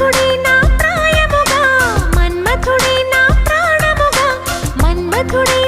మన్మథుడే నా ప్రాయముగా మన్మథుడే ప్రాణముగా మన్మథుడే